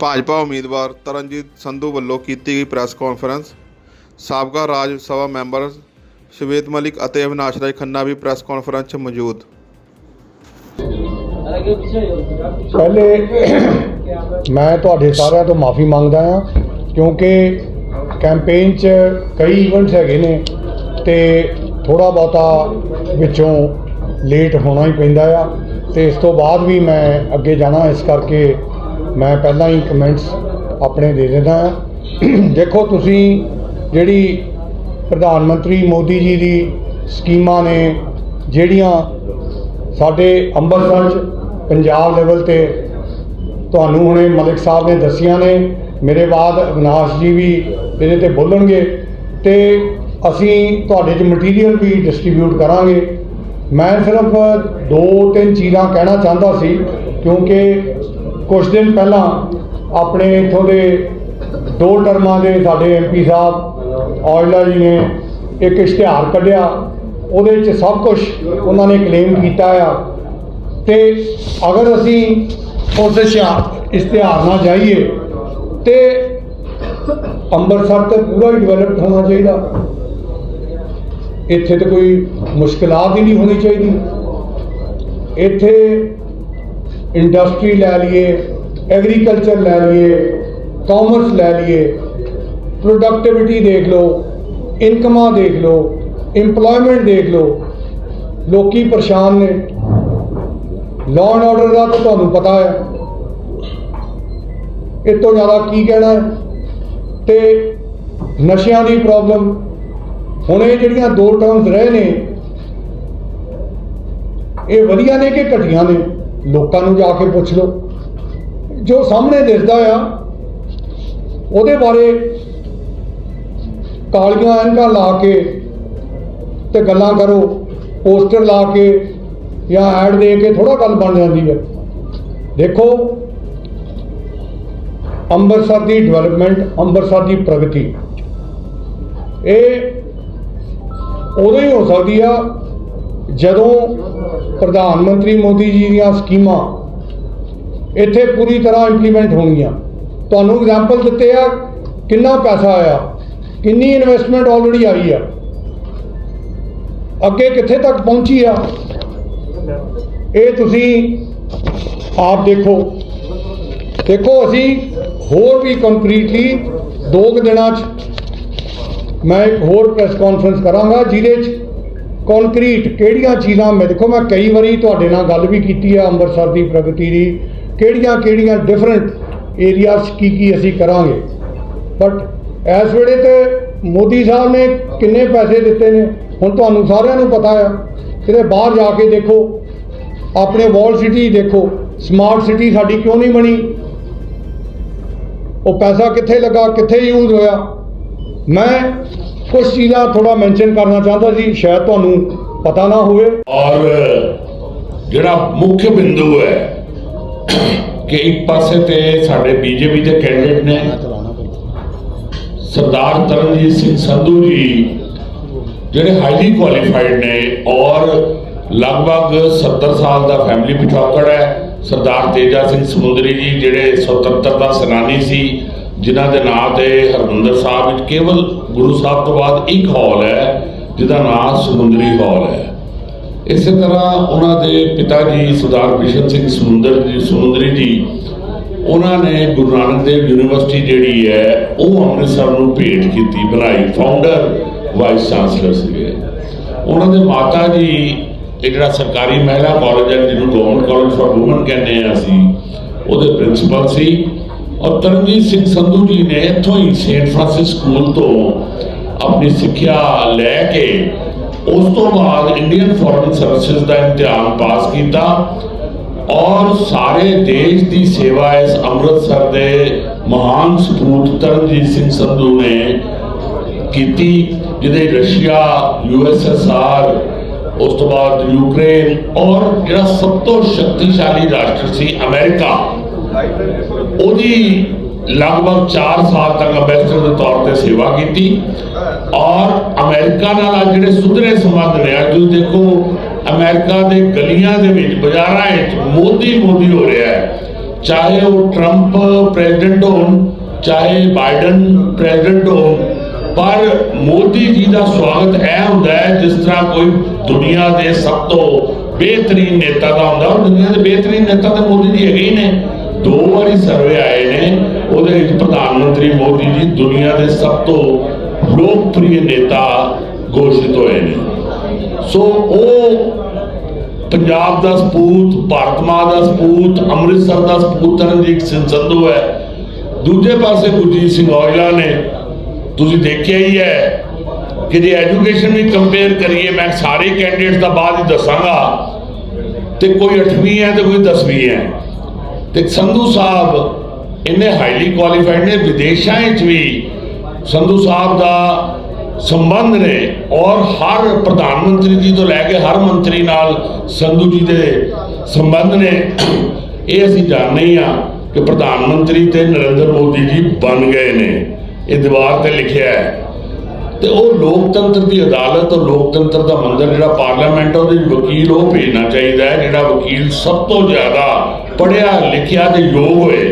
ਭਾਜਪਾ ਉਮੀਦਵਾਰ ਤਰਨਜੀਤ ਸੰਧੂ ਵੱਲੋਂ ਕੀਤੀ ਗਈ ਪ੍ਰੈਸ ਕਾਨਫਰੰਸ। ਸਾਬਕਾ ਰਾਜ ਸਭਾ ਮੈਂਬਰ ਸ਼ਵੇਤ ਮਲਿਕ ਅਤੇ ਅਵਿਨਾਸ਼ ਰਾਏ ਖੰਨਾ ਵੀ ਪ੍ਰੈਸ ਕਾਨਫਰੰਸ 'ਚ ਮੌਜੂਦ। ਪਹਿਲੇ ਮੈਂ ਤੁਹਾਡੇ ਸਾਰਿਆਂ ਤੋਂ ਮਾਫੀ ਮੰਗਦਾ ਹਾਂ ਕਿਉਂਕਿ ਕੈਂਪੇਨ 'ਚ ਕਈ ਇਵੈਂਟਸ ਹੈਗੇ ਨੇ ਤੇ ਥੋੜਾ ਬਹੁਤਾ ਵਿੱਚੋਂ ਲੇਟ ਹੋਣਾ ਹੀ ਪੈਂਦਾ ਆ ਤੇ ਇਸ ਤੋਂ ਬਾਅਦ ਵੀ ਮੈਂ ਅੱਗੇ ਜਾਣਾ ਇਸ ਕਰਕੇ ਮੈਂ ਪਹਿਲਾਂ ਹੀ ਕਮੈਂਟਸ ਆਪਣੇ ਦੇ ਦਿੰਦਾ ਹਾਂ। ਦੇਖੋ ਤੁਸੀਂ ਜਿਹੜੀ ਪ੍ਰਧਾਨ ਮੰਤਰੀ ਮੋਦੀ ਜੀ ਦੀ ਸਕੀਮਾਂ ਨੇ, ਜਿਹੜੀਆਂ ਸਾਡੇ ਅੰਮ੍ਰਿਤਸਰ 'ਚ ਪੰਜਾਬ ਲੈਵਲ ਤੇ ਤੁਹਾਨੂੰ ਹੁਣੇ ਮਲਿਕ ਸਾਹਿਬ ਨੇ ਦੱਸੀਆਂ ਨੇ, ਮੇਰੇ ਬਾਅਦ ਅਵਿਨਾਸ਼ ਜੀ ਵੀ ਇਹਦੇ ਤੇ ਬੋਲਣਗੇ ਤੇ ਅਸੀਂ ਤੁਹਾਡੇ 'ਚ ਮਟੀਰੀਅਲ ਵੀ ਡਿਸਟ੍ਰੀਬਿਊਟ ਕਰਾਂਗੇ। ਮੈਂ ਸਿਰਫ ਦੋ ਤਿੰਨ ਚੀਜ਼ਾਂ ਕਹਿਣਾ ਚਾਹੁੰਦਾ ਸੀ, ਕਿਉਂਕਿ ਕੁਝ ਦਿਨ ਪਹਿਲਾਂ ਆਪਣੇ ਇੱਥੋਂ ਦੇ ਦੋ ਟਰਮਾਂ ਦੇ ਸਾਡੇ ਐਮਪੀ ਸਾਹਿਬ, ਔਜਲਾ ਜੀ ਨੇ ਇੱਕ ਇਸ਼ਤਿਹਾਰ ਕੱਢਿਆ। ਉਹਦੇ 'ਚ ਸਭ ਕੁਝ ਉਹਨਾਂ ਨੇ ਕਲੇਮ ਕੀਤਾ ਆ। ਤੇ ਅਗਰ ਅਸੀਂ ਉਸ ਇਸ਼ਤਿਹਾਰ ਨਾਲ ਜਾਈਏ, ਤੇ ਅੰਮ੍ਰਿਤਸਰ ਤੇ ਪੂਰਾ ਹੀ ਡਿਵੈਲਪ ਹੋਣਾ ਚਾਹੀਦਾ। ਇੱਥੇ ਤੇ ਕੋਈ ਮੁਸ਼ਕਲਾਤ ਹੀ ਨਹੀਂ ਹੋਣੀ ਚਾਹੀਦੀ। ਇੱਥੇ ਇੰਡਸਟਰੀ ਲੈ ਲਈਏ ਐਗਰੀਕਲਚਰ ਲੈ ਲਈਏ ਕਾਮਰਸ ਲੈ ਲਈਏ ਪ੍ਰੋਡਕਟਿਵਿਟੀ ਦੇਖ ਲਓ ਇਨਕਮਾਂ ਦੇਖ ਲਓ ਇੰਪਲੋਇਮੈਂਟ ਦੇਖ ਲਓ, ਲੋਕੀ ਪਰੇਸ਼ਾਨ ਨੇ। ਲਾਅ ਐਂਡ ਆਰਡਰ ਦਾ ਤਾਂ ਤੁਹਾਨੂੰ ਪਤਾ ਹੈ। ਇਹ ਤੋਂ ਜ਼ਿਆਦਾ ਕੀ ਕਹਿਣਾ ਹੈ? ਤੇ ਨਸ਼ਿਆਂ ਦੀ ਪ੍ਰੋਬਲਮ ਹੁਣ ਇਹ ਜਿਹੜੀਆਂ ਦੋ ਟਰਮਸ ਰਹੇ ਨੇ, ਇਹ ਵਧੀਆ ਨੇ ਕਿ ਘਟੀਆਂ ਨੇ? ਲੋਕਾਂ ਨੂੰ ਜਾ ਕੇ ਪੁੱਛ ਲਓ। ਜੋ ਸਾਹਮਣੇ ਦਿਸਦਾ ਆ, ਉਹਦੇ ਬਾਰੇ ਕਾਲੀਆਂ ਐਨਕਾਂ ਲਾ ਕੇ ਤੇ ਗੱਲਾਂ ਕਰੋ, ਪੋਸਟਰ ਲਾ ਕੇ ਜਾਂ ਐਡ ਦੇ ਕੇ ਥੋੜਾ ਗੱਲ ਬਣ ਜਾਂਦੀ ਹੈ ਦੇਖੋ, ਅੰਮ੍ਰਿਤਸਰ ਦੀ ਡਿਵੈਲਪਮੈਂਟ ਅੰਮ੍ਰਿਤਸਰ ਦੀ ਪ੍ਰਗਤੀ, ਇਹ ਉਦੋਂ ਹੀ ਹੋ ਸਕਦੀ ਆ ਜਦੋਂ ਪ੍ਰਧਾਨ ਮੰਤਰੀ ਮੋਦੀ ਜੀ ਦੀਆਂ ਸਕੀਮਾਂ ਇੱਥੇ ਪੂਰੀ ਤਰ੍ਹਾਂ ਇੰਪਲੀਮੈਂਟ ਹੋਣਗੀਆਂ। ਤੁਹਾਨੂੰ ਐਗਜ਼ਾਮਪਲ ਦਿੱਤੇ ਆ, ਕਿੰਨਾ ਪੈਸਾ ਆਇਆ, ਕਿੰਨੀ ਇਨਵੈਸਟਮੈਂਟ ਆਲਰੇਡੀ ਆਈ ਆ। ਅੱਗੇ ਕਿੱਥੇ ਤੱਕ ਪਹੁੰਚੀ ਆ? ਇਹ ਤੁਸੀਂ ਆਪ ਦੇਖੋ। ਦੇਖੋ, ਅਸੀਂ ਹੋਰ ਵੀ ਕੰਕਰੀਟਲੀ ਦੋ ਕੁ ਦਿਨਾਂ 'ਚ ਮੈਂ ਇੱਕ ਹੋਰ ਪ੍ਰੈਸ ਕਾਨਫਰੰਸ ਕਰਾਂਗਾ, ਜਿਹਦੇ 'ਚ ਕੰਕਰੀਟ ਕਿਹੜੀਆਂ ਚੀਜ਼ਾਂ ਮੈਂ ਦੇਖੋ, ਮੈਂ ਕਈ ਵਾਰੀ ਤੁਹਾਡੇ ਨਾਲ ਗੱਲ ਵੀ ਕੀਤੀ ਹੈ ਅੰਮ੍ਰਿਤਸਰ ਦੀ ਪ੍ਰਗਤੀ ਦੀ। ਕਿਹੜੀਆਂ ਕਿਹੜੀਆਂ ਡਿਫਰੈਂਟ ਏਰੀਆਸ ਕੀ ਕੀ ਅਸੀਂ ਕਰਾਂਗੇ। ਬਟ ਇਸ ਵੇਲੇ ਤੇ ਮੋਦੀ ਸਾਹਿਬ ਨੇ ਕਿੰਨੇ ਪੈਸੇ ਦਿੱਤੇ ਨੇ, ਹੁਣ ਤੁਹਾਨੂੰ ਸਾਰਿਆਂ ਨੂੰ ਪਤਾ ਆ। ਕਿਤੇ ਬਾਹਰ ਜਾ ਕੇ ਦੇਖੋ, ਆਪਣੇ ਵਾਲ ਸਿਟੀ ਦੇਖੋ ਸਮਾਰਟ ਸਿਟੀ ਸਾਡੀ ਕਿਉਂ ਨਹੀਂ ਬਣੀ? ਉਹ ਪੈਸਾ ਕਿੱਥੇ ਲੱਗਾ, ਕਿੱਥੇ ਯੂਜ਼ ਹੋਇਆ? ਮੈਂ ਕੁਝ ਚੀਜ਼ਾਂ ਥੋੜਾ ਮੈਂਸ਼ਨ ਕਰਨਾ ਚਾਹੁੰਦਾ ਜੀ ਸ਼ਾਇਦ ਤੁਹਾਨੂੰ ਪਤਾ ਨਾ ਹੋਵੇ। ਔਰ ਜਿਹੜਾ ਮੁੱਖ ਬਿੰਦੂ ਹੈ ਕਿ ਇੱਕ ਪਾਸੇ ਤੇ ਸਾਡੇ ਬੀਜੇਪੀ ਦੇ ਕੈਂਡੀਡੇਟ ਨੇ, ਸਰਦਾਰ ਤਰਨਜੀਤ ਸਿੰਘ ਸੰਧੂ ਜੀ, ਜਿਹੜੇ ਹਾਈਲੀ ਕੁਆਲੀਫਾਈਡ ਨੇ ਔਰ ਲਗਭਗ 70 ਸਾਲ ਦਾ ਫੈਮਿਲੀ ਪਿਛੋਕੜ ਹੈ। ਸਰਦਾਰ ਤੇਜਾ ਸਿੰਘ ਸਮੁੰਦਰੀ ਜੀ, ਜਿਹੜੇ ਸੁਤੰਤਰਤਾ ਸੈਨਾਨੀ ਸੀ ਜਿਨ੍ਹਾਂ ਦੇ ਨਾਂ ਤੇ ਹਰਮੰਦਰ ਸਾਹਿਬ ਵਿੱਚ ਕੇਵਲ ਗੁਰੂ ਸਾਹਿਬ ਤੋਂ ਬਾਅਦ ਇੱਕ ਹਾਲ ਹੈ, ਜਿਹਦਾ ਨਾਮ ਸਮੁੰਦਰੀ ਹਾਲ ਹੈ। ਇਸੇ ਤਰ੍ਹਾਂ ਉਹਨਾਂ ਦੇ ਪਿਤਾ ਜੀ ਸਰਦਾਰ ਬਿਸ਼ਨ ਸਿੰਘ ਸਮੁੰਦਰ ਜੀ, ਸਮੁੰਦਰੀ ਜੀ, ਉਹਨਾਂ ਨੇ ਗੁਰੂ ਨਾਨਕ ਦੇਵ ਯੂਨੀਵਰਸਿਟੀ ਜਿਹੜੀ ਹੈ, ਉਹ ਅੰਮ੍ਰਿਤਸਰ ਨੂੰ ਭੇਟ ਕੀਤੀ, ਬਣਾਈ। ਫਾਊਂਡਰ ਵਾਈਸ ਚਾਂਸਲਰ ਸੀਗੇ। ਉਹਨਾਂ ਦੇ ਮਾਤਾ ਜੀ, ਇਹ ਜਿਹੜਾ ਸਰਕਾਰੀ ਮਹਿਲਾ ਕਾਲਜ ਹੈ, ਜਿਹਨੂੰ ਗਵਰਨਮੈਂਟ ਕਾਲਜ ਫਾਰ ਔਮਨ ਕਹਿੰਦੇ ਆ ਅਸੀਂ, ਉਹਦੇ ਪ੍ਰਿੰਸੀਪਲ ਸੀ। ਔਰ ਤਰਨਜੀਤ ਸਿੰਘ ਸੰਧੂ ਜੀ ਨੇ ਇੱਥੋਂ ਹੀ ਸੇਂਟ ਫ੍ਰਾਂਸਿਸ ਸਕੂਲ ਤੋਂ ਆਪਣੀ ਸਿੱਖਿਆ ਲੈ ਕੇ ਉਸ ਤੋਂ ਬਾਅਦ ਇੰਡੀਅਨ ਫੋਰਨ ਸਰਵਿਸਿਜ਼ ਦਾ ਇਮਤਿਹਾਨ ਪਾਸ ਕੀਤਾ ਔਰ ਸਾਰੇ ਦੇਸ਼ ਦੀ ਸੇਵਾ ਇਸ ਅੰਮ੍ਰਿਤਸਰ ਦੇ ਮਹਾਨ ਸਪੂਤ ਤਰਨਜੀਤ ਸਿੰਘ ਸੰਧੂ ਨੇ ਕੀਤੀ, ਜਿਹਦੇ ਰਸ਼ੀਆ ਯੂਐਸਐਸਆਰ ਉਸ ਤੋਂ ਬਾਅਦ ਯੂਕਰੇਨ ਔਰ ਜਿਹੜਾ ਸਭ ਤੋਂ ਸ਼ਕਤੀਸ਼ਾਲੀ ਰਾਸ਼ਟਰ ਸੀ ਅਮਰੀਕਾ। ਉਹਦੀ ਲਗਭਗ 4 ਸਾਲ ਤੱਕ ਅੰਬੈਸਡਰ ਦੇ ਤੌਰ ਤੇ ਸੇਵਾ ਕੀਤੀ। ਔਰ ਅਮਰੀਕਾ ਨਾਲ ਜਿਹੜੇ ਸੁਧਰੇ ਸੰਬੰਧ ਨੇ, ਅੱਜ ਤੁਸੀਂ ਦੇਖੋ, ਅਮਰੀਕਾ ਦੇ ਗਲੀਆਂ ਦੇ ਵਿੱਚ, ਬਾਜ਼ਾਰਾਂ ਵਿੱਚ ਮੋਦੀ ਮੋਦੀ ਹੋ ਰਿਹਾ ਹੈ। ਚਾਹੇ ਉਹ ਟਰੰਪ ਪ੍ਰੈਜ਼ੀਡੈਂਟ ਹੋਣ, ਚਾਹੇ ਬਾਈਡਨ ਪ੍ਰੈਜ਼ੀਡੈਂਟ ਹੋਣ, ਪਰ ਮੋਦੀ ਜੀ ਦਾ ਸਵਾਗਤ ਇਹ ਹੁੰਦਾ ਹੈ, ਜਿਸ ਤਰ੍ਹਾਂ ਕੋਈ ਦੁਨੀਆ ਦੇ ਸਭ ਤੋਂ ਬਿਹਤਰੀਨ ਨੇਤਾ ਦਾ ਹੁੰਦਾ। ਔਰ ਦੁਨੀਆ ਦੇ ਬਿਹਤਰੀਨ ਨੇਤਾ ਤਾਂ ਮੋਦੀ ਜੀ ਹੈਗੇ ਹੀ ਨੇ। ਦੋ ਵਾਰੀ ਸਰਵੇ ਆਏ ਨੇ। ਉਹਦੇ ਵਿੱਚ ਪ੍ਰਧਾਨ ਮੰਤਰੀ ਮੋਦੀ ਜੀ ਦੁਨੀਆ ਦੇ ਸਭ ਤੋਂ ਲੋਕਪ੍ਰਿਯ ਨੇਤਾ ਘੋਸ਼ਿਤ ਹੋਏ ਨੇ। ਸੋ ਉਹ ਪੰਜਾਬ ਦਾ ਸਪੂਤ, ਭਾਰਤ ਮਾਂ ਦਾ ਸਪੂਤ, ਅੰਮ੍ਰਿਤਸਰ ਦਾ ਸਪੂਤ ਤਰਨਜੀਤ ਸਿੰਘ ਸੰਧੂ ਹੈ। ਦੂਜੇ ਪਾਸੇ ਗੁਰਜੀਤ ਸਿੰਘ ਔਜਲਾ ਨੇ, ਤੁਸੀਂ ਦੇਖਿਆ ਹੀ ਹੈ ਕਿ ਜੇ ਐਜੂਕੇਸ਼ਨ ਵੀ ਕੰਪੇਅਰ ਕਰੀਏ, ਮੈਂ ਸਾਰੇ ਕੈਂਡੀਡੇਟਸ ਦਾ ਬਾਅਦ ਹੀ ਦੱਸਾਂਗਾ। ਤੇ ਕੋਈ 8ਵੀਂ ਹੈ ਤੇ ਕੋਈ 10ਵੀਂ ਹੈ। ਤੇ ਸੰਧੂ ਸਾਹਿਬ ਇੰਨੇ ਹਾਈਲੀ ਕੁਆਲੀਫਾਈਡ ਨੇ, ਵਿਦੇਸ਼ਾਂ ਵਿੱਚ ਵੀ ਸੰਧੂ ਸਾਹਿਬ ਦਾ ਸੰਬੰਧ ਨੇ ਔਰ ਹਰ ਪ੍ਰਧਾਨ ਮੰਤਰੀ ਜੀ ਤੋਂ ਲੈ ਕੇ ਹਰ ਮੰਤਰੀ ਨਾਲ ਸੰਧੂ ਜੀ ਦੇ ਸੰਬੰਧ ਨੇ, ਇਹ ਅਸੀਂ ਜਾਣਦੇ ਹੀ ਆ ਕਿ ਪ੍ਰਧਾਨ ਮੰਤਰੀ ਤੇ ਨਰਿੰਦਰ ਮੋਦੀ ਜੀ ਬਣ ਗਏ ਨੇ। ਇਹ ਦੀਵਾਰ ਤੇ ਲਿਖਿਆ ਹੈ। ਤੇ ਉਹ ਲੋਕਤੰਤਰ ਦੀ ਅਦਾਲਤ ਔਰ ਲੋਕਤੰਤਰ ਦਾ ਮੰਦਰ ਜਿਹੜਾ ਪਾਰਲੀਮੈਂਟ ਆ, ਉਹਦੇ ਵਿੱਚ ਵਕੀਲ ਉਹ ਭੇਜਣਾ ਚਾਹੀਦਾ ਹੈ ਜਿਹੜਾ ਵਕੀਲ ਸਭ ਤੋਂ ਜ਼ਿਆਦਾ ਪੜ੍ਹਿਆ ਲਿਖਿਆ ਤੇ ਯੋਗ ਹੋਏ।